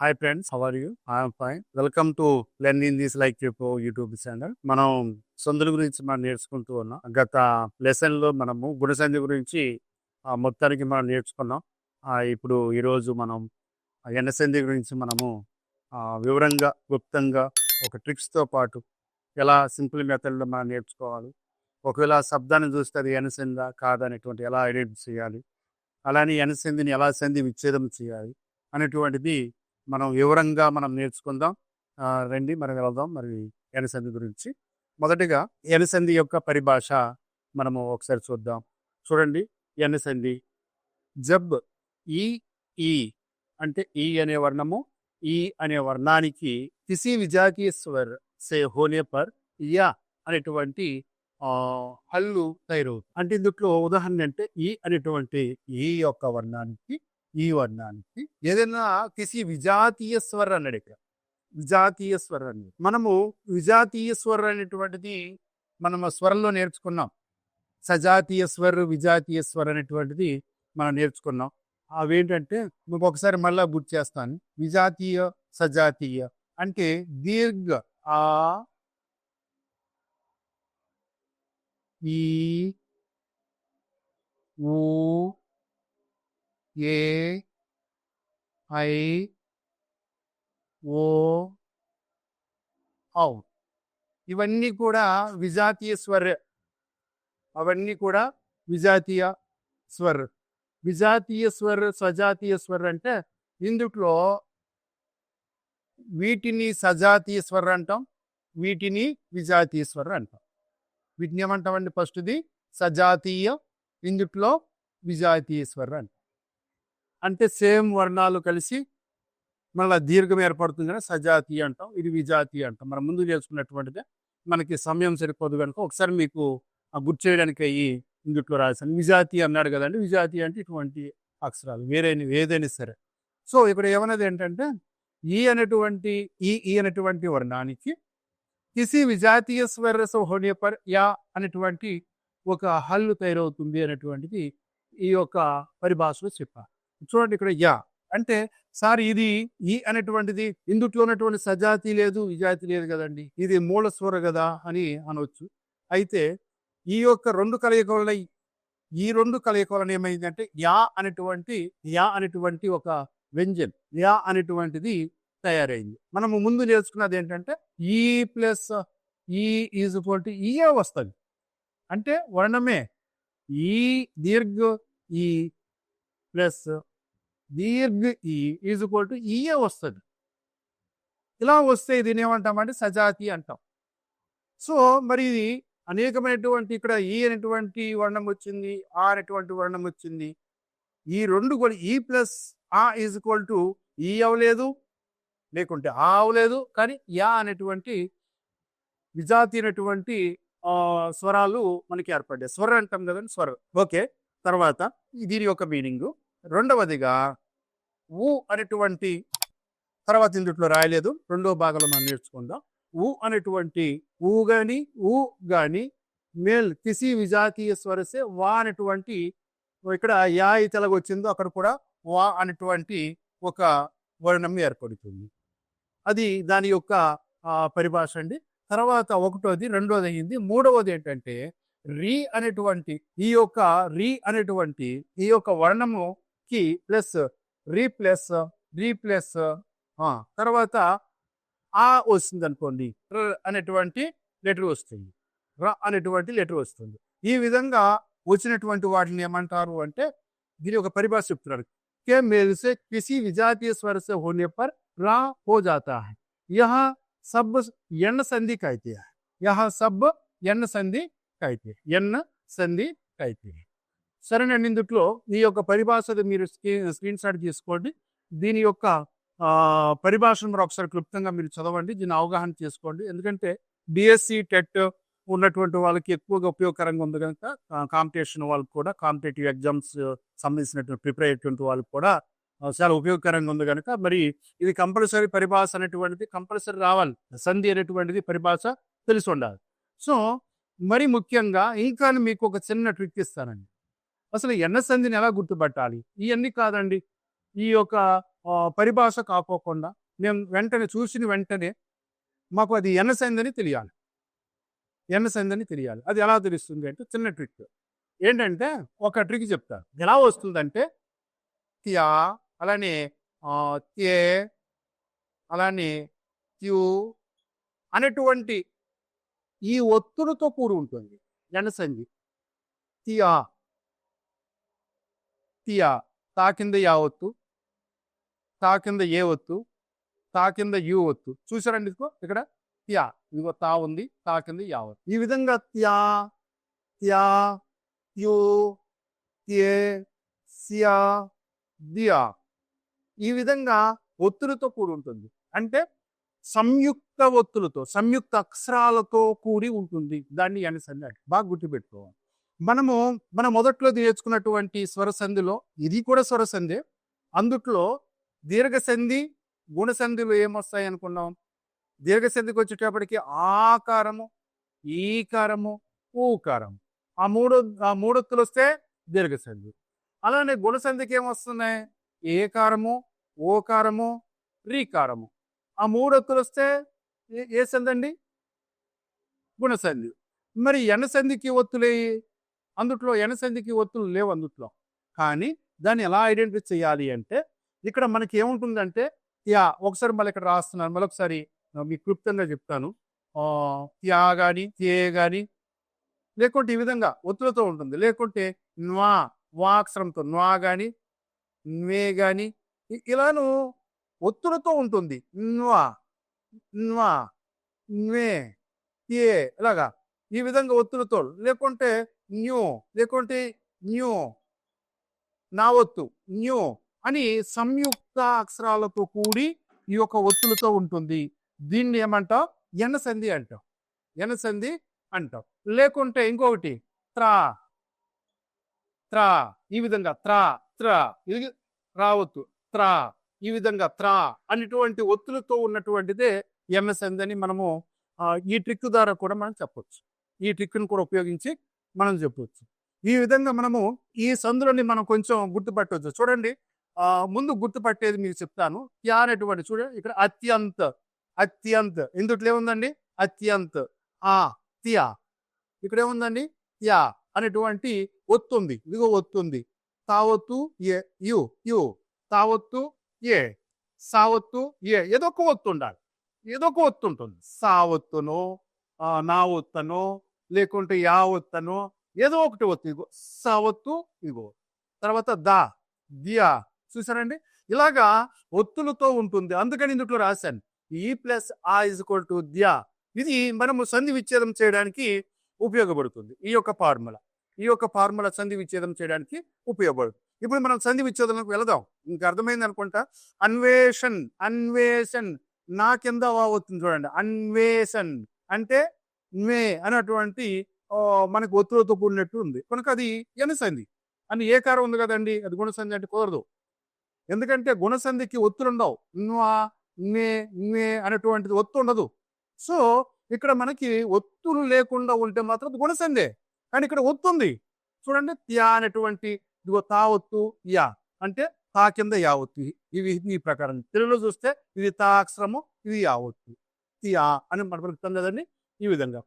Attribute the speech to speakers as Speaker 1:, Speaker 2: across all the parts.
Speaker 1: Hi friends how are you I'm fine welcome to learning in this like చెప్పు YouTube channel మనం సందుల గురించి మనం నేర్చుకుంటూ ఉన్నాం. గత లెసన్లో మనము గుణసంధి గురించి ఆ, మొత్తానికి మనం నేర్చుకున్నాం. ఇప్పుడు ఈరోజు మనం ఆ ఎన్నసంధి గురించి మనము వివరంగా గుప్తంగా ఒక ట్రిక్స్తో పాటు ఎలా సింపుల్ మెథడ్లో మనం నేర్చుకోవాలి. ఒకవేళ శబ్దాన్ని చూస్తే అది ఎనసందా కాదనేటువంటి ఎలా ఐడెంటిఫై చేయాలి. అలానే ఎనసంధిని ఎలా సంధి విచ్ఛేదం చేయాలి అనేటువంటిది మనం వివరంగా మనం నేర్చుకుందాం. రండి మనం వెళ్దాం. మరి ఎనసంధి గురించి. మొదటిగా ఎనసంధి యొక్క పరిభాష మనము ఒకసారి చూద్దాం. చూడండి ఎనసంధి జబ్ ఈ ఈ అంటే ఈ అనే వర్ణము ఈ అనే వర్ణానికి కిసి విజాకీశ్వర్ సే హోనే పర్ యా అనేటువంటి హల్లు తైరు అంటే ఇందుట్లో ఉదాహరణ అంటే ఈ అనేటువంటి ఈ యొక్క వర్ణానికి ఈ వర్ణానికి. ఏదైనా కిసి విజాతీయ స్వర అన్నాడు ఇక్కడ. విజాతీయ స్వర అని. మనము విజాతీయ స్వర అనేటువంటిది మనం స్వరంలో నేర్చుకున్నాం. సజాతీయ స్వర విజాతీయ స్వర అనేటువంటిది మనం నేర్చుకున్నాం. అవేంటంటే మీకు ఒకసారి మళ్ళీ గుర్తు చేస్తాను. విజాతీయ సజాతీయ అంటే దీర్ఘ ఆ ఈ ఊ ఏ ఐ ఓ ఔ. ఇవన్నీ కూడా విజాతీయ స్వర. అవన్నీ కూడా విజాతీయ స్వర్. విజాతీయ స్వర్ స్వజాతీయ స్వర్ అంటే ఇందుట్లో వీటిని సజాతీయ స్వర్ అంటాం వీటిని విజాతీయ స్వర్ అంటాం. వీటిని ఏమంటామండి ఫస్ట్ది? సజాతీయ ఇందుట్లో విజాతీయ స్వర్ అంటాం. అంటే సేమ్ వర్ణాలు కలిసి మళ్ళీ దీర్ఘం ఏర్పడుతుంది కానీ సజాతీయ అంటాం ఇది విజాతీయ అంటాం. మనం ముందు చేసుకున్నటువంటిదే మనకి సమయం సరిపోదు కనుక ఒకసారి మీకు ఆ గుర్తు చేయడానికి అయ్యి ఇందుట్లో రాశాను. విజాతీయ అన్నాడు కదండి విజాతీయ అంటే ఇటువంటి అక్షరాలు వేరే ఏదైనా సరే. సో ఇక్కడ ఏమన్నది ఏంటంటే ఈ అనేటువంటి ఈ ఈ అనేటువంటి వర్ణానికి కిసి విజాతీయ స్వరస హోనియపర్ యా అనేటువంటి ఒక హల్లు తయారవుతుంది అనేటువంటిది ఈ యొక్క పరిభాషలో చెప్పారు చూడండి ఇక్కడ యా. అంటే సార్ ఇది ఈ అనేటువంటిది ఇందుట్లో ఉన్నటువంటి సజాతి లేదు విజాతి లేదు కదండి. ఇది మూల స్వర కదా అని అనవచ్చు అయితే ఈ యొక్క రెండు కలయికల ఈ రెండు కలయికలను ఏమైందంటే యా అనేటువంటి యా అనేటువంటి ఒక వ్యంజన్ యా అనేటువంటిది తయారైంది. మనము ముందు నేర్చుకున్నది ఏంటంటే ఈ ప్లస్ ఈ ఈజ్ ఈక్వల్ ఈయే ఈఏ వస్తుంది అంటే వర్ణమే ఈ దీర్ఘ ఈ ప్లస్ దీర్ఘ ఈ ఈజ్ ఈక్వల్ టు ఈఏ వస్తుంది. ఇలా వస్తే దీని ఏమంటామంటే సజాతి అంటాం. సో మరి ఇది అనేకమైనటువంటి ఇక్కడ ఈ అనేటువంటి వర్ణం వచ్చింది ఆ అనేటువంటి వర్ణం వచ్చింది. ఈ రెండు కూడా ఈ ప్లస్ ఆ ఈజ్ ఈక్వల్ టు ఈ అవ్వలేదు లేకుంటే ఆ అవ్వలేదు కానీ యా అనేటువంటి విజాతి అనేటువంటి స్వరాలు మనకి ఏర్పడ్డాయి. స్వరం అంటాం కదండి స్వరం. ఓకే తర్వాత దీని యొక్క మీనింగు. రెండవదిగా ఊ అనేటువంటి తర్వాత ఇందుట్లో రాయలేదు. రెండో భాగంలో మనం నేర్చుకుందాం. ఊ అనేటువంటి ఊ గాని ఊ గాని మేల్ కిసి విజాతీయ స్వరసే వా అనేటువంటి ఇక్కడ యా తెలగ వచ్చిందో అక్కడ కూడా వా అనేటువంటి ఒక వర్ణం ఏర్పడుతుంది. అది దాని యొక్క పరిభాష అండి. తర్వాత ఒకటోది రెండోది అయింది. మూడవది ఏంటంటే రీ అనేటువంటి ఈ యొక్క రీ అనేటువంటి ఈ యొక్క వర్ణము కి ప్లస్ రీప్లెస్ రీప్లస్ తర్వాత ఆ వస్తుంది అనుకోండి అనేటువంటి లెటర్ వస్తుంది. ర అనేటువంటి లెటర్ వస్తుంది. ఈ విధంగా వచ్చినటువంటి వాటిని ఏమంటారు అంటే దీని ఒక పరిభాష చెప్తున్నారు. కే మేల్సే కిసి విజాతీయ స్వరస హోనే పర్ రా హో జాతా యహ సబ్ ఎన్న సంధి కైతే యహ సబ్ ఎన్న సంధి కైతే ఎన్న సంధి కైతే సరేనండి ఇందుట్లో ఈ యొక్క పరిభాష మీరు స్క్రీన్ స్క్రీన్ షాట్ తీసుకోండి. దీని యొక్క పరిభాషను మీరు ఒకసారి క్లుప్తంగా మీరు చదవండి. దీన్ని అవగాహన చేసుకోండి. ఎందుకంటే బిఎస్సి టెట్ ఉన్నటువంటి వాళ్ళకి ఎక్కువగా ఉపయోగకరంగా ఉంది కనుక కాంపిటీషన్ వాళ్ళకి కూడా కాంపిటేటివ్ ఎగ్జామ్స్ సంబంధించినటువంటి ప్రిపేర్ అయ్యేటువంటి వాళ్ళకి కూడా చాలా ఉపయోగకరంగా ఉంది కనుక మరి ఇది కంపల్సరీ పరిభాష అనేటువంటిది కంపల్సరీ రావాలి. సంధి అనేటువంటిది పరిభాష తెలిసి ఉండాలి. సో మరి ముఖ్యంగా ఇంకా మీకు ఒక చిన్న ట్రిక్ ఇస్తానండి. అసలు ఎన్నసంధిని ఎలా గుర్తుపట్టాలి? ఇవన్నీ కాదండి. ఈ యొక్క పరిభాష కాకోకుండా మేము వెంటనే చూసిన వెంటనే మాకు అది ఎనసైందని తెలియాలి. ఎనసైందని తెలియాలి. అది ఎలా తెలుస్తుంది అంటే చిన్న ట్రిక్. ఏంటంటే ఒక ట్రిక్ చెప్తాను ఎలా వస్తుందంటే తియా అలానే ఆ, తే అలానే త్యూ అనేటువంటి ఈ ఒత్తులతో కూడి ఉంటుంది. జనసంధి తియా తియా తా కింద యా ఒత్తు. తా కింద ఏ ఒత్తు. తా కింద యు ఒత్తు. చూసారండి ఇదిగో ఇక్కడ? త్యా. ఇదిగో తా ఉంది తా కింద యా ఒత్తు. ఈ విధంగా త్యా త్యా యు త్యే సియా దియా. ఈ విధంగా ఒత్తులతో కూడి ఉంటుంది. అంటే సంయుక్త ఒత్తులతో సంయుక్త అక్షరాలతో కూడి ఉంటుంది. దాన్ని ఎనసంధి అంటే బాగా గుర్తుపెట్టుకోవాలి. మనము మన మొదట్లో నేర్చుకున్నటువంటి స్వరసంధిలో ఇది కూడా స్వరసంధి. అందుట్లో దీర్ఘసంధి గుణసంధిలో ఏమొస్తాయి అనుకున్నాం? దీర్ఘసంధికి వచ్చేటప్పటికి ఆకారము ఈకారము ఊకారం ఆ మూడు ఆ మూడొత్తులు వస్తే దీర్ఘసంధి. అలానే గుణసంధికి ఏమొస్తున్నాయి? ఏకారము ఓకారము రీకారము. ఆ మూడొత్తులు వస్తే ఏ- ఏ సంధి అండి? గుణసంధి. మరి ఎనసంధికి ఒత్తులేయి? అందుట్లో ఎనసంధికి ఒత్తులు లేవు అందుట్లో. కానీ దాన్ని ఎలా ఐడెంటిఫై చేయాలి అంటే ఇక్కడ మనకి ఏముంటుందంటే యా ఒకసారి మళ్ళీ ఇక్కడ రాస్తున్నాను. మళ్ళీ ఒకసారి మీకు క్లుప్తంగా చెప్తాను. యా కానీ ఏ కానీ లేకుంటే ఈ విధంగా ఒత్తులతో ఉంటుంది. లేకుంటే న్వా వా అక్షరంతో న్వా కానీ న్వే కానీ ఇలాను ఒత్తులతో ఉంటుంది. న్వా న్వా న్వే ఏ ఇలాగా ఈ విధంగా ఒత్తులతో. లేకుంటే న్యూ లేకుంటే న్యూ నా ఒత్తు న్యూ అని సంయుక్త అక్షరాలతో కూడి ఈ యొక్క ఒత్తులతో ఉంటుంది. దీన్ని ఏమంటాం ఎనసంధి అంటాం ఎనసంధి అంటాం లేకుంటే ఇంకొకటి త్రా త్రా ఈ విధంగా త్రా త్రా ఇది రావత్తు త్రా ఈ విధంగా త్రా అనేటువంటి ఒత్తులతో ఉన్నటువంటిదే ఎంఎస్ఎంది అని మనము ఈ ట్రిక్ ద్వారా కూడా మనం చెప్పొచ్చు. ఈ ట్రిక్ను కూడా ఉపయోగించి మనం చెప్పవచ్చు ఈ విధంగా మనము ఈ సందులని మనం కొంచెం గుర్తుపట్టవచ్చు చూడండి ముందు గుర్తుపట్టేది మీకు చెప్తాను. యా అనేటువంటి చూడండి ఇక్కడ అత్యంత అత్యంత. ఇందుట్లో ఏముందండి? అత్యంత. ఆ త్యా. ఇక్కడ ఏముందండి యా అనేటువంటి ఒత్తుంది. ఇదిగో ఒత్తుంది. తావత్తు ఏ యు యు. తావత్తు ఏ. సావత్తు ఏ. ఏదో ఒక ఒత్తు ఉండాలి ఏదో ఒక ఒత్తు ఉంటుంది సావత్తునో నా ఒత్తనో లేకుంటే యా ఒత్తనో ఏదో ఒకటి ఒత్తు ఇగో సవత్తు ఇగో తర్వాత దా దియా. చూసారండి ఇలాగా ఒత్తులతో ఉంటుంది. అందుకని ఇందులో రాశాను. ఈ ప్లస్ ఆ ఇజ్ ఈక్వల్ టు ద్యా. ఇది మనము సంధి విచ్ఛేదం చేయడానికి ఉపయోగపడుతుంది. ఈ యొక్క ఫార్ములా. ఈ యొక్క ఫార్ములా సంధి విచ్ఛేదం చేయడానికి ఉపయోగపడుతుంది. ఇప్పుడు మనం సంధి విచ్ఛేదనకు వెళదాం. ఇంకా అర్థమైంది అనుకుంటా? అన్వేషణ్ అన్వేషణ్. నా కింద వా అవుతుంది చూడండి. అన్వేషణ్. అంటే మే అనేటువంటి మనకు ఒత్తులతో కూడినట్టు ఉంది. కనుక అది ఎనసంధి అని ఏ కారం ఉంది కదండి? అది గుణసంధి అంటే కుదరదు. ఎందుకంటే గుణసంధికి ఒత్తులు ఉండవు న్వా నే నే అనేటువంటిది ఒత్తు ఉండదు. సో ఇక్కడ మనకి ఒత్తులు లేకుండా ఉంటే మాత్రం అది గుణసంధే. కానీ ఇక్కడ ఒత్తు ఉంది. చూడండి త్యా అనేటువంటి ఇదిగో తా ఒత్తు యా అంటే తా కింద యా ఒత్తు. ఇవి ఈ ప్రకారం. తెలుగులో చూస్తే ఇది తా అక్షరము ఇది యా ఒత్తు. తియా అని మనం కదండి? ఈ విధంగా.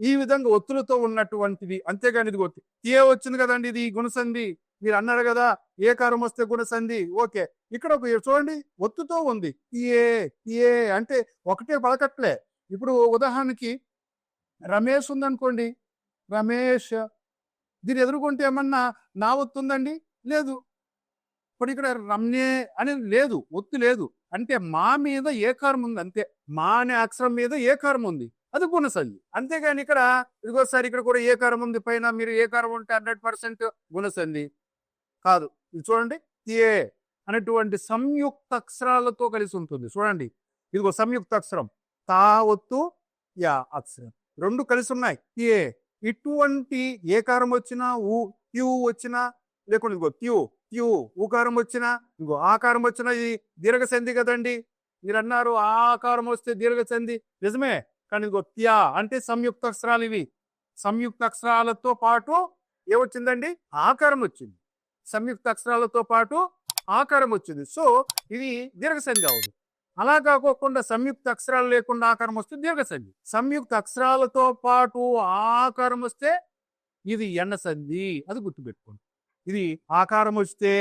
Speaker 1: ఈ విధంగా ఒత్తులతో ఉన్నటువంటిది అంతేగాని ఇది ఒత్తి ఏ వచ్చింది కదండి ఇది గుణసంధి. మీరు అన్నారు కదా ఏ కారం వస్తే గుణసంధి? ఓకే. ఇక్కడ ఒక చూడండి ఒత్తుతో ఉంది. ఏ ఏ అంటే ఒకటే పలకట్లే. ఇప్పుడు ఉదాహరణకి రమేష్ ఉందనుకోండి రమేష్ దీని ఎదుర్కొంటే ఏమన్నా నా ఒత్తుందండి లేదు. ఇప్పుడు ఇక్కడ రమ్యే అని లేదు ఒత్తు లేదు. అంటే మా మీద ఏ ఉంది? అంతే. మా అనే అక్షరం మీద ఏ ఉంది? అది గుణసంధి అంతేగాని ఇక్కడ ఇదిగోసారి ఇక్కడ కూడా ఏ కారం ఉంది? పైన మీరు ఏ కారం ఉంటే హండ్రెడ్ పర్సెంట్ గుణసంధి కాదు. ఇది చూడండి. ఏ అనేటువంటి సంయుక్త అక్షరాలతో కలిసి ఉంటుంది. చూడండి. ఇదిగో సంయుక్త అక్షరం. తావత్తు యా అక్షరం. రెండు కలిసి ఉన్నాయి. ఏ ఇటువంటి ఏ వచ్చినా ఊ క్యూ వచ్చినా లేకుండా ఇదిగో త్యూ త్యు ఊకారం వచ్చినా ఇదిగో ఆకారం వచ్చినా ఇది దీర్ఘసంధి కదండి. మీరు అన్నారు ఆకారం వస్తే దీర్ఘసంధి. నిజమే? కానీ ఇదిగో త్యా అంటే సంయుక్త అక్షరాలు ఇవి. సంయుక్త అక్షరాలతో పాటు ఏమొచ్చిందండి? ఆకారం వచ్చింది సంయుక్త అక్షరాలతో పాటు ఆకారం వచ్చింది సో ఇది దీర్ఘసంధి అవుతుంది అలా కాకోకుండా సంయుక్త అక్షరాలు లేకుండా ఆకారం వస్తే దీర్ఘసంధి. సంయుక్త అక్షరాలతో పాటు ఆకారం వస్తే ఇది ఎండసంధి సంధి? అది గుర్తుపెట్టుకోండి. ఇది ఆకారం వస్తే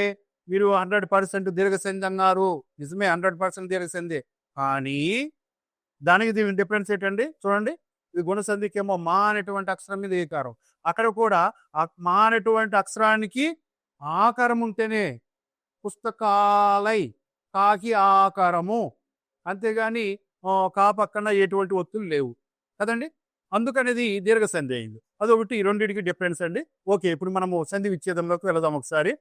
Speaker 1: మీరు హండ్రెడ్ పర్సెంట్ దీర్ఘసంధి అన్నారు. నిజమే హండ్రెడ్ పర్సెంట్ దీర్ఘసంధి. కానీ దానికి దీని డిఫరెన్స్ ఏంటండి? చూడండి. ఇది గుణసంధికేమో మా అనేటువంటి అక్షరం మీద ఏకారం. అక్కడ కూడా మా అనేటువంటి అక్షరానికి ఆకారం ఉంటేనే పుస్తకాలై కాకి ఆకారము. అంతేగాని కా పక్కన ఎటువంటి ఒత్తులు లేవు. కదండి? అందుకనేది దీర్ఘ సంధి అయింది. అదొకటి ఈ రెండింటికి డిఫరెన్స్ అండి. ఓకే ఇప్పుడు మనము సంధి విచ్ఛేదంలోకి వెళదాం ఒకసారి.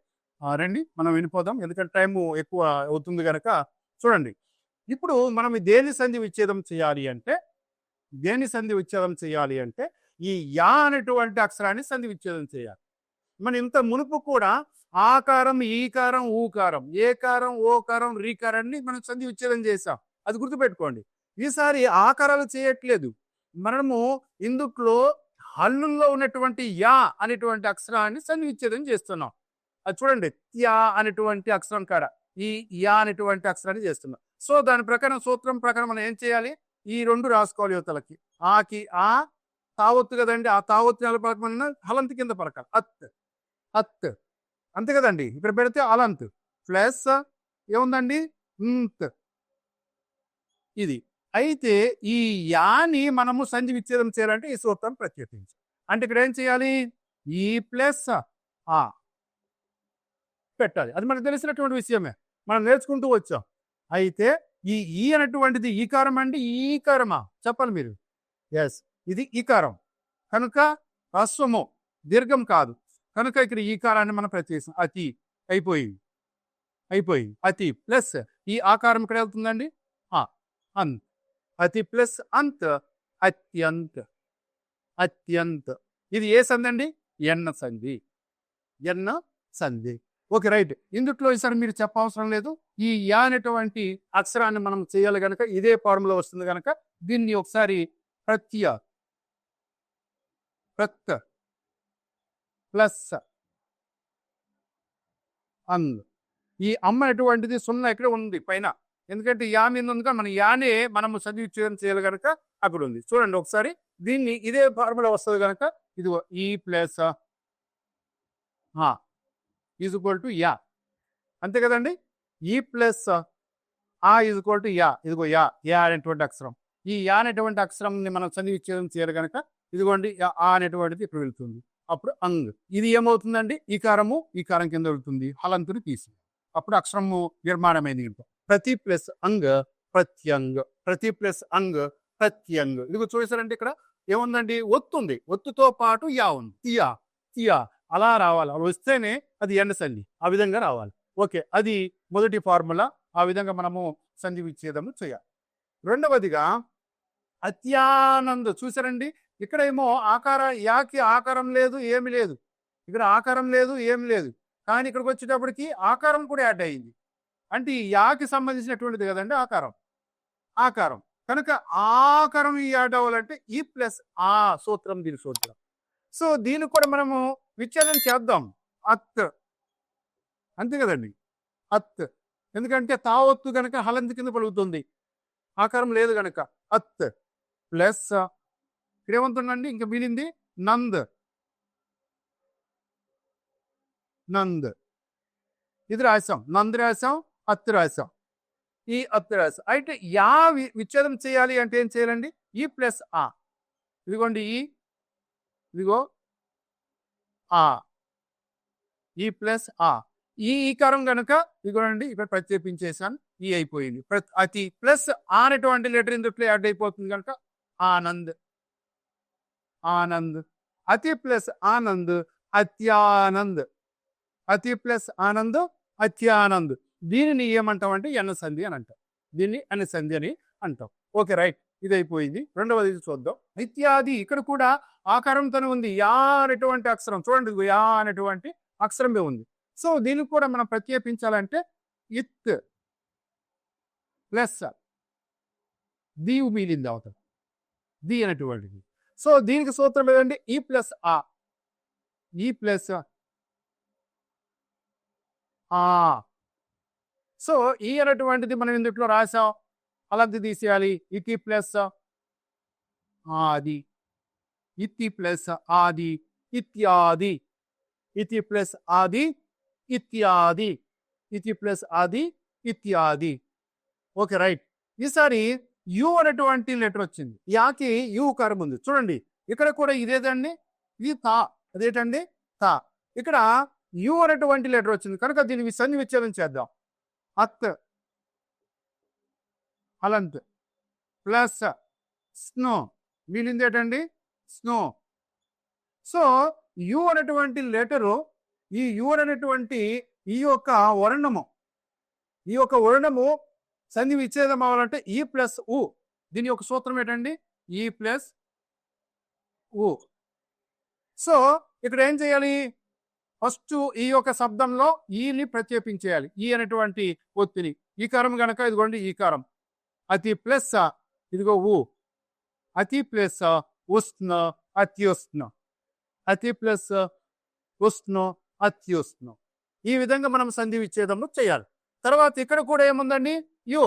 Speaker 1: రండి మనం వినిపోదాం. ఎందుకంటే టైము ఎక్కువ అవుతుంది కనుక చూడండి. ఇప్పుడు మనం దేని సంధి విచ్ఛేదం చేయాలి అంటే దేని సంధి విచ్ఛేదం చేయాలి అంటే ఈ యా అనేటువంటి అక్షరాన్ని సంధి విచ్ఛేదం చేయాలి. మన ఇంత మునుపు కూడా ఆకారం ఈకారం ఊకారం ఏకారం ఓకారం రీకారాన్ని మనం సంధి విచ్ఛేదం చేసాం అది గుర్తుపెట్టుకోండి. ఈసారి ఆకారాలు చేయట్లేదు. మనము ఇందుట్లో హల్లుల్లో ఉన్నటువంటి యా అనేటువంటి అక్షరాన్ని సంధి విచ్ఛేదం చేస్తున్నాం. అది చూడండి యా అనేటువంటి అక్షరం కాడ ఈ యా అనేటువంటి అక్షరాన్ని చేస్తున్నాం. సో దాని ప్రకారం సూత్రం ప్రకారం మనం ఏం చేయాలి? ఈ రెండు రాసుకోవాలి యువతలకి. ఆకి ఆ తావొత్తు కదండి. ఆ తావొత్తు నెల పడకమన్నా హలంత్ కింద పడకాలి అత్ అత్. అంతే కదండి. ఇక్కడ పెడితే అలంత్. ప్లస్ ఏముందండి? ఇంత్. ఇది. అయితే ఈ యాని మనము సంధి విచ్ఛేదం చేయాలంటే ఈ సూత్రం ప్రత్యేకించి. అంటే ఇక్కడ ఏం చేయాలి? ఈ ప్లస్ ఆ. పెట్టాలి. అది మనకు తెలిసినటువంటి విషయమే. మనం నేర్చుకుంటూ వచ్చాం. అయితే ఈ ఈ అనేటువంటిది ఈకారం అండి ఈకారమా చెప్పాలి మీరు. ఎస్ ఇది ఈకారం కనుక అశ్వము దీర్ఘం కాదు. కనుక ఇక్కడ ఈకారాన్ని మనం ప్రత్యేకం అతి అయిపోయి అయిపోయి అతి ప్లస్ ఈ ఆకారం ఇక్కడ వెళ్తుందండి? అంత్ అతి ప్లస్ అంత్ అత్యంత్ అత్యంత్. ఇది ఏ సంధి అండి? ఎన్న సంధి. ఎన్న సంధి. Okay right. ఇందుట్లో ఈసారి మీరు చెప్పవసరం లేదు. ఈ యా అనేటువంటి అక్షరాన్ని మనం చేయాలి గనక ఇదే ఫార్ములా వస్తుంది గనక దీన్ని ఒకసారి ప్రత్య ప్రత్య ప్లస్ అందు ఈ అమ్మ ఎటువంటిది సున్నా ఇక్కడ ఉంది పైన. ఎందుకంటే యా మీద ఉంది కానీ మన యానే మనము చదివి చేయాలి కనుక అక్కడ ఉంది. చూడండి ఒకసారి దీన్ని ఇదే ఫార్ములా వస్తుంది కనుక ఇది ఈ ప్లస్ ఈజ్ ఈక్వల్ టు యా. అంతే కదండి? ఈ ప్లస్ ఆ ఈజ్ ఈక్వల్ టు యా. ఇదిగో యా యా అనేటువంటి అక్షరం. ఈ యా అనేటువంటి అక్షరంని మనం చదివి చేయాలి కనుక ఇదిగోండి యా- ఆ అనేటువంటిది ఇక్కడ వెళ్తుంది. అప్పుడు అంగ్. ఇది ఏమవుతుందండి? ఈ కారము ఈ కారం కింద వెళ్తుంది. హలంతుని తీసి. అప్పుడు అక్షరము నిర్మాణమైంది ఇంట్లో ప్రతి ప్లస్ అంగ్ ప్రత్యంగ్. ప్రతి ప్లస్ అంగ్ ప్రత్యంగ్. ఇదిగో చూసారంటే ఇక్కడ? ఏముందండి? ఒత్తుంది. ఒత్తుతో పాటు యా ఉంది. తియా. తియా. అలా రావాలి. అలా వస్తేనే అది ఎండ సంధి. ఆ విధంగా రావాలి. ఓకే. అది మొదటి ఫార్ములా. ఆ విధంగా మనము సంధి విచ్ఛేదము చేయాలి. రెండవదిగా అత్యానంద. చూసారండి ఇక్కడ ఏమో ఆకార యాకి ఆకారం లేదు ఏమి లేదు. ఇక్కడ ఆకారం లేదు ఏమి లేదు. కానీ ఇక్కడికి వచ్చేటప్పటికి ఆకారం కూడా యాడ్ అయ్యింది అంటే ఈ యాకి సంబంధించినటువంటిది కదండి ఆకారం. ఆకారం. కనుక ఆకారం ఈ యాడ్ అవ్వాలంటే ఈ ప్లస్ ఆ సూత్రం దీని సూత్రం. సో దీనికి కూడా మనము విచ్ఛేదం చేద్దాం. అత్. అంతే కదండి. అత్. ఎందుకంటే తావత్తు కనుక హలంతి కింద పలుకుతుంది. ఆకారం లేదు కనుక అత్. ప్లస్. ఇక్కడ ఇంకా మిగిలింది? నంద్. నంద్. ఇది రాసాం. నంద్ రాసాం అత్ రాసాం. ఈ అత్ రాసాం. అయితే యా వి- విచ్ఛేదం చేయాలి అంటే ఏం చేయాలండి? ఈ ప్లస్ ఆ. ఇదిగోండి ఈ. ఇదిగో ఆ. ఈ ప్లస్ ఆ. ఈ ఈకారం కనుక ఇదిగోండి ఇక్కడ ప్రత్యేపించేసాను ఈ అయిపోయింది. అతి ప్లస్ ఆ అనేటువంటి లెటర్ ఇందులో యాడ్ అయిపోతుంది కనుక ఆనంద్. ఆనంద్. అతి ప్లస్ ఆనంద్ అత్యానంద్. అతి ప్లస్ ఆనంద్ అత్యానంద్. దీనిని ఏమంటాం అంటే ఎన్న సంధి అని అంటాం. దీన్ని అన్న సంధి అని అంటాం. Okay right. ఇది అయిపోయింది రెండవది చూద్దాం. ఇత్యాది ఇక్కడ కూడా ఆకారంతోనే ఉంది. యా అనేటువంటి అక్షరం. చూడండి యా అనేటువంటి అక్షరమే ఉంది. సో దీనికి కూడా మనం ప్రత్యేకించాలంటే ఇత్ ప్లస్ దీవు మీలింది అవతల ది అనేటువంటిది. సో దీనికి సూత్రం ఏదంటే ఈ ప్లస్ ఆ. ఈ ప్లస్ ఆ. సో ఈ అనేటువంటిది మనం ఇందుట్లో రాసాం అలాంటి తీసేయాలి. ఇతి ప్లస్ అది. ఇతి ప్లస్ ఆది ఇత్యాది. ఇతి ప్లస్ ఆది ఇత్యాది. ఇతి ప్లస్ ఆది ఇత్యాది. Okay right. ఈసారి యు అనేటువంటి లెటర్ వచ్చింది. యాకి యు కరం ఉంది. చూడండి ఇక్కడ కూడా ఇదేదండి? ఇది తా. అదేటండి? తా. ఇక్కడ యు అనేటువంటి లెటర్ వచ్చింది. కనుక దీన్ని సంధి విచ్ఛేదం చేద్దాం. అత్. అలంత్. ప్లస్. స్నో. వీలింది ఏంటండి? స్నో. సో యు అనేటువంటి లెటరు ఈ యు అనేటువంటి ఈ యొక్క వర్ణము ఈ యొక్క వర్ణము సంధి విచ్ఛేదం అవ్వాలంటే ఈ ప్లస్ ఉ దీని యొక్క సూత్రం ఏంటండి? ఈ ప్లస్ ఉ సో ఇక్కడ ఏం చేయాలి? ఫస్ట్ ఈ యొక్క శబ్దంలో ఈని ప్రత్యేపించేయాలి. ఈ అనేటువంటి ఒత్తిని ఈ కారం గనక ఇదిగోండి ఈ కారం. అతి ప్లస్ ఇదిగో ఉ అతి ప్లస్ ఉష్ణ అత్యుష్ణ అతి ప్లస్ ఉష్ణ అత్యుష్ణ ఈ విధంగా మనం సంధి విచ్ఛేదంలో చేయాలి. తర్వాత ఇక్కడ కూడా ఏముందండి? యో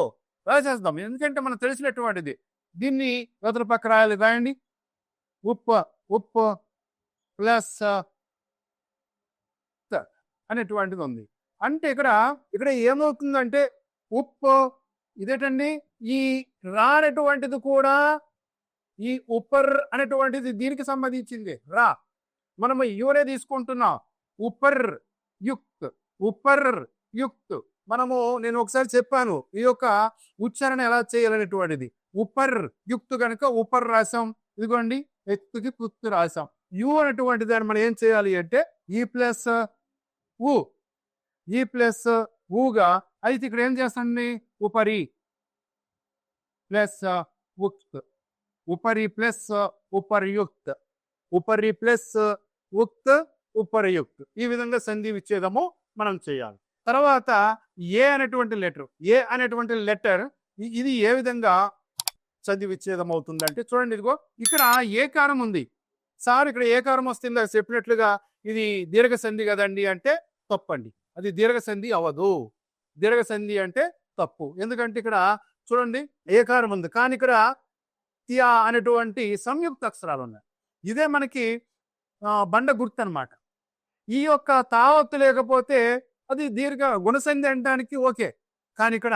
Speaker 1: రాసేద్దాం ఎందుకంటే మనం తెలిసినటువంటిది. దీన్ని ఇవతల పక్క రాయాలి. రాయండి. ఉప్పు ఉప్పు ప్లస్ అనేటువంటిది ఉంది. అంటే ఇక్కడ ఇక్కడ ఏమవుతుందంటే ఉప్పు ఇదేటండి? ఈ రానటువంటిది కూడా ఈ ఉపర్ అనేటువంటిది దీనికి సంబంధించింది. రా. మనము యూనే తీసుకుంటున్నాం. ఉపర్ యుక్త్. ఉపర్ యుక్త్. మనము నేను ఒకసారి చెప్పాను ఈ యొక్క ఉచ్చారణ ఎలా చేయాలనేటువంటిది. ఉపర్ యుక్తు కనుక ఉపర్ రాసాం. ఇదిగోండి ఎత్తుకి పుత్తు రాసాం. యు అనేటువంటి దాన్ని మనం ఏం చేయాలి అంటే ఈ ప్లస్ ఉ ఈ ప్లస్ ఊగా అయితే ఇక్కడ ఏం చేస్తండి ఉపరి. ప్లస్ ఉక్త్. ఉపరి ప్లస్ ఉపర్యుక్త్. ఉపరి ప్లస్ ఉక్త్ ఉపరయుక్త్. ఈ విధంగా సంధి విచ్ఛేదము మనం చేయాలి. తర్వాత ఏ అనేటువంటి లెటర్? ఏ అనేటువంటి లెటర్? ఇది ఏ విధంగా సంధి విచ్ఛేదం అవుతుందంటే చూడండి ఇదిగో ఇక్కడ ఏ కారం ఉంది. సార్ ఇక్కడ ఏ కారం చెప్పినట్లుగా ఇది దీర్ఘ సంధి కదండి అంటే తప్పండి. అది దీర్ఘ సంధి అవ్వదు. దీర్ఘ సంధి అంటే తప్పు. ఎందుకంటే ఇక్కడ చూడండి ఏ కారం ఉంది. కానీ ఇక్కడ తియా అనేటువంటి సంయుక్త అక్షరాలు ఉన్నాయి. ఇదే మనకి బండ గుర్తు అన్నమాట. ఈ యొక్క తావత్తు లేకపోతే అది దీర్ఘ గుణసంధి అనడానికి ఓకే. కానీ ఇక్కడ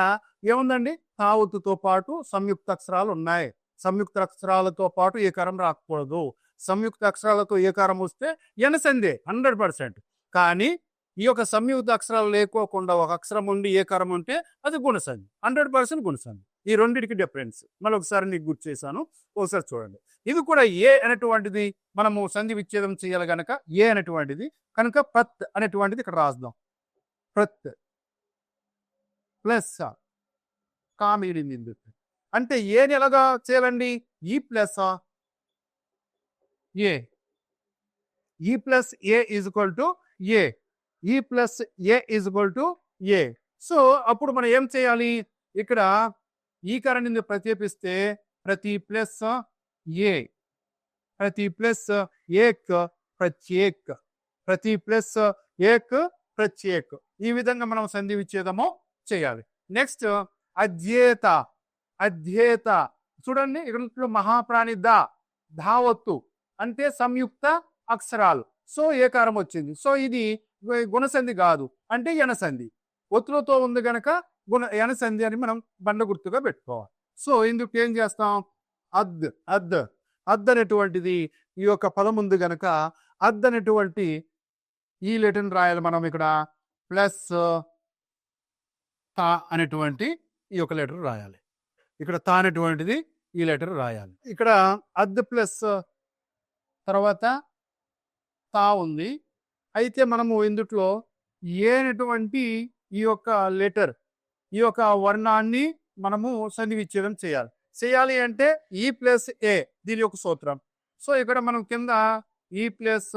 Speaker 1: ఏముందండి? తావత్తుతో పాటు సంయుక్త అక్షరాలు ఉన్నాయి. సంయుక్త అక్షరాలతో పాటు ఏకారం రాకూడదు సంయుక్త అక్షరాలతో ఏకారం వస్తే ఎనసందే హండ్రెడ్ పర్సెంట్. కానీ ఈ యొక్క సంయుక్త అక్షరాలు లేకోకుండా ఒక అక్షరం ఉండి ఏకారం ఉంటే అది గుణసంధి హండ్రెడ్ పర్సెంట్ గుణసంధి. ఈ రెండింటికి డిఫరెన్స్ మళ్ళీ ఒకసారి నీకు గుర్తు చేశాను. ఒకసారి చూడండి. ఇది కూడా ఏ అనేటువంటిది మనము సంధి విచ్ఛేదం చేయాలి కనుక ఏ అనేటువంటిది? కనుక ప్రత్ అనేటువంటిది ఇక్కడ రాద్దాం. ప్రత్ ప్లస్ కామిడింది అంటే ఏని ఎలాగా చేయాలండి? ఈ ప్లస్ ఏ. ఈ ప్లస్ ఏ ఈజ్ ఈక్వల్ టు ఏ. ఈ ప్లస్ ఏ ఈజ్ ఈక్వల్ టు ఏ. సో అప్పుడు మనం ఏం చేయాలి? ఇక్కడ ఈ కరణిని ప్రతిపిస్తే ప్రతి ప్లస్ ఏ ప్రతి ప్లస్ ఏక్ ప్రత్యేక్ ప్రతి ప్లస్ ఏక్ ప్రత్యేక్. ఈ విధంగా మనం సంధి విచ్ఛేదము చేయాలి. నెక్స్ట్ అధ్యేత అధ్యేత. చూడండి ఇక్కడ మహాప్రాణి దా ధావత్తు అంటే సంయుక్త అక్షరాలు. సో ఏకారం వచ్చింది? సో ఇది గుణసంధి కాదు అంటే ఎనసంధి ఒత్తులతో ఉంది గనక గుణ యనసంధి అని మనం బండ గుర్తుగా పెట్టుకోవాలి. సో ఇందుకు ఏం చేస్తాం? అద్ అద్ అద్ అనేటువంటిది ఈ యొక్క పదం ఉంది గనక అద్ అనేటువంటి ఈ లెటర్ని రాయాలి మనం ఇక్కడ. ప్లస్ తా అనేటువంటి ఈ యొక్క లెటర్ రాయాలి. ఇక్కడ తా అనేటువంటిది ఈ లెటర్ రాయాలి. ఇక్కడ అద్ ప్లస్ తర్వాత తా ఉంది. అయితే మనము ఇందుట్లో ఏ అనేటువంటి ఈ యొక్క లెటర్ ఈ యొక్క వర్ణాన్ని మనము సన్నివిచ్ఛేదం చేయాలి. చేయాలి అంటే ఈ ప్లస్ ఏ దీని యొక్క సూత్రం. సో ఇక్కడ మనం కింద ఈ ప్లస్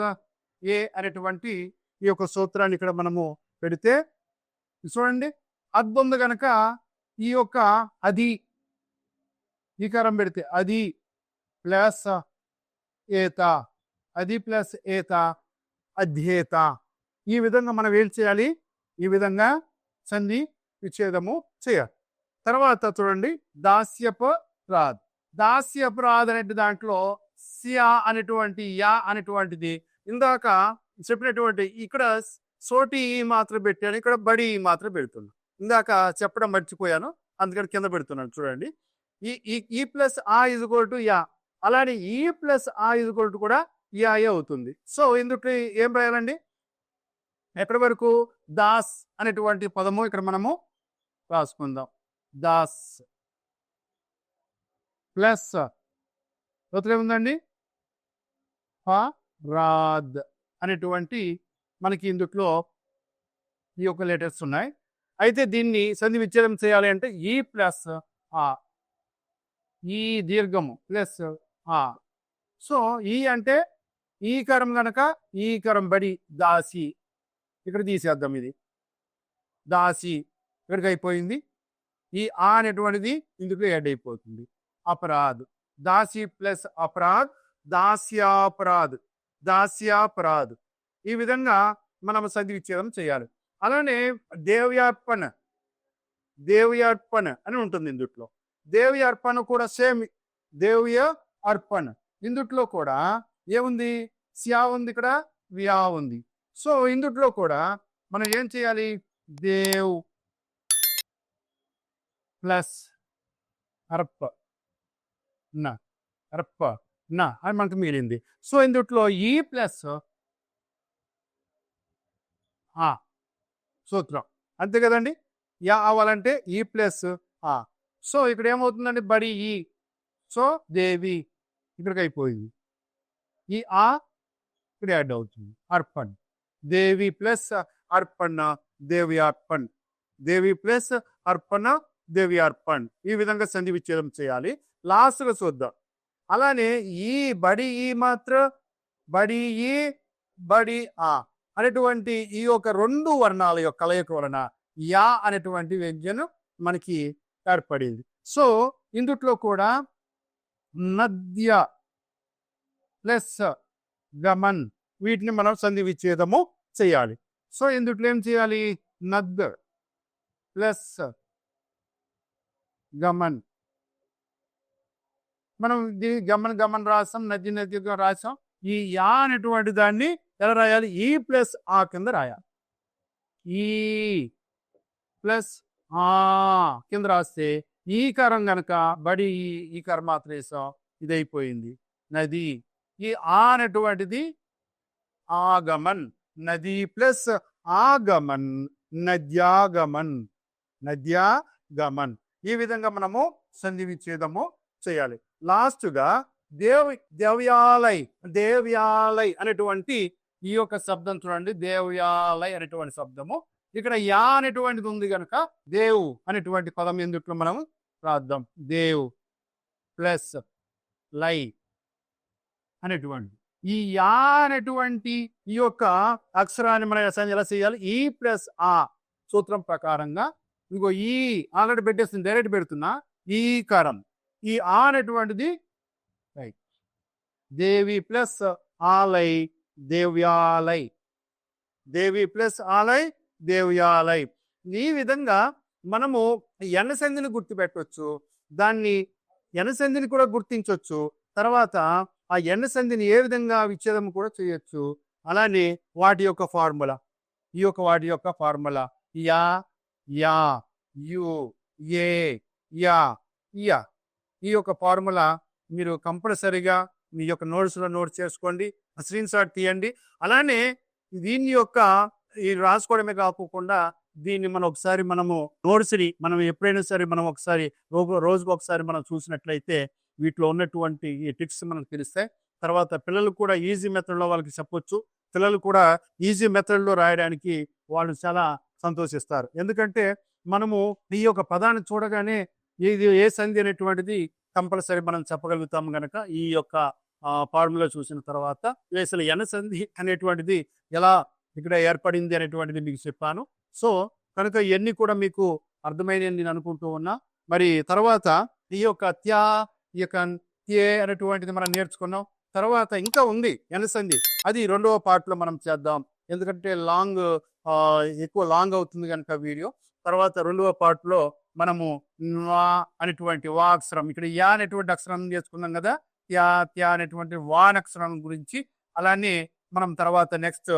Speaker 1: ఏ అనేటువంటి ఈ యొక్క సూత్రాన్ని ఇక్కడ మనము పెడితే చూడండి అద్దు గనక కనుక ఈ యొక్క అది ఈకారం పెడితే అది ప్లస్ ఏత అది ప్లస్ ఏత అధ్యేత. ఈ విధంగా మనం ఏం చేయాలి? ఈ విధంగా సంధి విచ్ఛేదము చేయాలి. తర్వాత చూడండి దాస్యపరాధ్ దాస్యపరాధ్ అనే దాంట్లో సియా అనేటువంటి యా అనేటువంటిది. ఇందాక చెప్పినటువంటి ఇక్కడ సోటి మాత్రం పెట్టాను ఇక్కడ బడి మాత్రం పెడుతున్నాను ఇందాక చెప్పడం మర్చిపోయాను అందుకని కింద పెడుతున్నాను చూడండి. ఈ ఈ ఈ ప్లస్ ఆ ఇజ్ టు యా. అలానే ఈ ప్లస్ ఆ ఇజ్ టు కూడా యాయే అవుతుంది. సో ఇందుకు ఏం రాయాలండి? ఎప్పటి వరకు దాస్ అనేటువంటి పదము ఇక్కడ మనము రాసుకుందాం. దాస్ ప్లస్ ఉత్తరం ఏముందండి? రాద్ అనేటువంటి మనకి ఇందులో ఈ యొక్క లెటర్స్ ఉన్నాయి. అయితే దీన్ని సంధి విచ్ఛేదం చేయాలి అంటే ఈ ప్లస్ ఆ ఈ దీర్ఘము ప్లస్ ఆ. సో ఈ అంటే ఈ కరం గనక ఈ బడి దాసి. ఇక్కడ తీసేద్దాం ఇది. దాసి. ఇక్కడికి అయిపోయింది ఈ ఆ అనేటువంటిది ఇందుకు యాడ్ అయిపోతుంది. అపరాధ్. దాసి ప్లస్ అపరాధ్ దాస్యాపరాధ్. దాస్యాపరాధ్. ఈ విధంగా మనం సంధి విచ్ఛేదం చేయాలి. అలానే దేవ్యార్పణ. దేవ్యార్పణ అని ఉంటుంది ఇందుట్లో. దేవ్యార్పణ అర్పణ కూడా సేమ్ దేవ్య అర్పణ. ఇందుట్లో కూడా ఏముంది? స్యా ఉంది ఇక్కడ వ్యా ఉంది. సో ఇందుట్లో కూడా మనం ఏం చేయాలి? దేవ్ ప్లస్ అర్ప నా అర్ప న అని మనకు మిగిలింది. సో ఇందుట్లో ఈ ప్లస్ ఆ సూత్రం. అంతే కదండి? యా అవ్వాలంటే ఈ ప్లస్ ఆ. సో ఇక్కడ ఏమవుతుందండి? బడి ఈ. సో దేవి ఇక్కడికి అయిపోయింది ఈ ఆ ఇక్కడ యాడ్ అవుతుంది. అర్పణ్. దేవి ప్లస్ అర్పణ దేవి అర్పణ్. దేవి ప్లస్ అర్పణ దేవి అర్పణ్ ఈ విధంగా సంధి విచ్ఛేదం చేయాలి లాస్ట్గా చూద్దాం. అలానే ఈ బడి ఈ మాత్రం బడి ఈ బడి ఆ అనేటువంటి ఈ యొక్క రెండు వర్ణాల యొక్క కలయిక వలన యా అనేటువంటి వ్యంజనం మనకి ఏర్పడింది. సో ఇందుట్లో కూడా నద్య ప్లస్ గమన్ వీటిని మనం సంధి విచ్ఛేదము చేయాలి. సో ఇందుట్లో ఏం చేయాలి? నద్ ప్లస్ గమన్. మనం దీని గమన్ గమన్ రాసాం నది నది రాసాం ఈ యా అనేటువంటి దాన్ని ఎలా రాయాలి? ఈ ప్లస్ ఆ కింద రాయాలి. ఈ ప్లస్ ఆ కింద రాస్తే ఈ కరం గనక బడి ఈ- ఈ కరం మాత్రం వేసాం ఇది అయిపోయింది నది. ఈ ఆ అనేటువంటిది ఆగమన్ నది ప్లస్ ఆగమన్ నద్యాగమన్. నద్యాగమన్. ఈ విధంగా మనము సంధి విచ్ఛేదము చేయాలి. లాస్ట్గా దేవ్ దేవ్యాలయ్ దేవ్యాలయ్ అనేటువంటి ఈ యొక్క శబ్దం చూడండి. దేవ్యాలయ్ అనేటువంటి శబ్దము. ఇక్కడ యా అనేటువంటిది ఉంది కనుక దేవు అనేటువంటి పదం ఎందుకు మనం రాద్దాం. దేవ్ ప్లస్ లై అనేటువంటి ఈ యా అనేటువంటి ఈ యొక్క అక్షరాన్ని మనం ఎలా చేయాలి? ఈ ప్లస్ ఆ సూత్రం ప్రకారంగా ఇంకో ఈ ఆల్రెడీ పెట్టేస్తుంది డైరెక్ట్ పెడుతున్నా. ఈ కారం. ఈ ఆ అనేటువంటిది రైట్ దేవి ప్లస్ ఆలై దేవ్యాలయ్ దేవి ప్లస్ ఆలయ్ దేవ్యాలయ్ ఈ విధంగా మనము ఎనసంధిని గుర్తుపెట్టవచ్చు దాన్ని ఎనసంధిని కూడా గుర్తించవచ్చు తర్వాత ఆ ఎన్నసంధిని ఏ విధంగా విచ్ఛేదం కూడా చేయొచ్చు. అలానే వాటి యొక్క ఫార్ములా. ఈ యొక్క వాటి యొక్క ఫార్ములా. యా యా యు ఏ యా యా. ఈ యొక్క ఫార్ములా మీరు కంపల్సరిగా మీ యొక్క నోట్స్లో నోట్ చేసుకోండి స్క్రీన్ షాట్ తీయండి. అలానే దీని యొక్క ఈ రాసుకోవడమే కాకుండా దీన్ని మనం ఒకసారి మనము నోట్స్ని మనం ఎప్పుడైనా సరే మనం ఒకసారి రోజు రోజుకు ఒకసారి మనం చూసినట్లయితే వీటిలో ఉన్నటువంటి ఈ టిప్స్ మనకు తెలుస్తాయి తర్వాత పిల్లలు కూడా ఈజీ మెథడ్లో వాళ్ళకి చెప్పొచ్చు. పిల్లలు కూడా ఈజీ మెథడ్లో రాయడానికి వాళ్ళు చాలా సంతోషిస్తారు. ఎందుకంటే మనము ఈ యొక్క పదాన్ని చూడగానే ఇది ఏ సంధి అనేటువంటిది కంపల్సరీ మనం చెప్పగలుగుతాం కనుక ఈ యొక్క ఫార్ములా చూసిన తర్వాత అసలు ఎన సంధి అనేటువంటిది ఎలా ఇక్కడ ఏర్పడింది అనేటువంటిది మీకు చెప్పాను. సో కనుక ఇవన్నీ కూడా మీకు అర్థమైనవి నేను అనుకుంటూ ఉన్నా. మరి తర్వాత ఈ యొక్క త్యా ఈ యొక్క త్యే అనేటువంటిది మనం నేర్చుకున్నాం. తర్వాత ఇంకా ఉంది ఎనసంధి అది రెండవ పార్ట్లో మనం చేద్దాం. ఎందుకంటే లాంగ్ ఎక్కువ లాంగ్ అవుతుంది కనుక వీడియో. తర్వాత రెండవ పార్ట్లో లో మనము వా అనేటువంటి వా అక్షరం ఇక్కడ యా అనేటువంటి అక్షరం చేసుకున్నాం కదా త్యా త్యా అనేటువంటి వాన్ అక్షరం గురించి. అలానే మనం తర్వాత నెక్స్ట్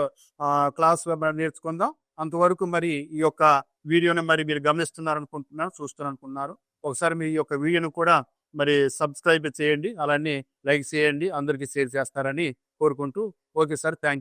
Speaker 1: క్లాస్లో మనం నేర్చుకుందాం. అంతవరకు మరి ఈ యొక్క వీడియోని మరి మీరు గమనిస్తున్నారు అనుకుంటున్నారు చూస్తున్నారు అనుకున్నారు ఒకసారి మీ యొక్క వీడియోను కూడా మరి సబ్స్క్రైబ్ చేయండి అలానే లైక్ చేయండి అందరికీ షేర్ చేస్తారని కోరుకుంటూ. Okay sir thank